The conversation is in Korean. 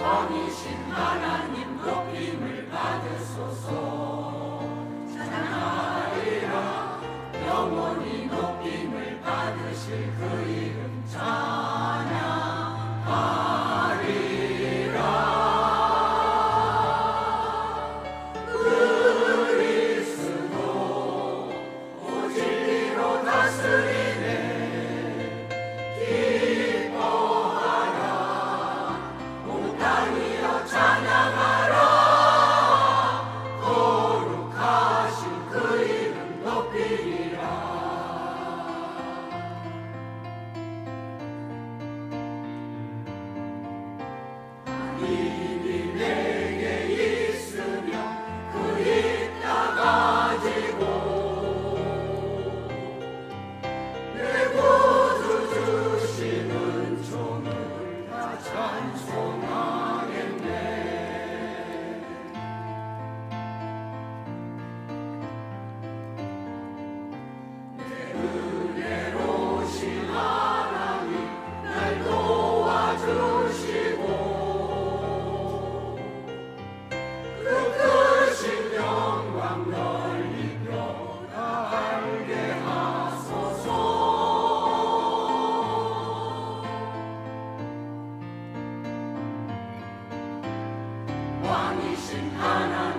왕이신 하나님 높임을 받으소서. in Anna.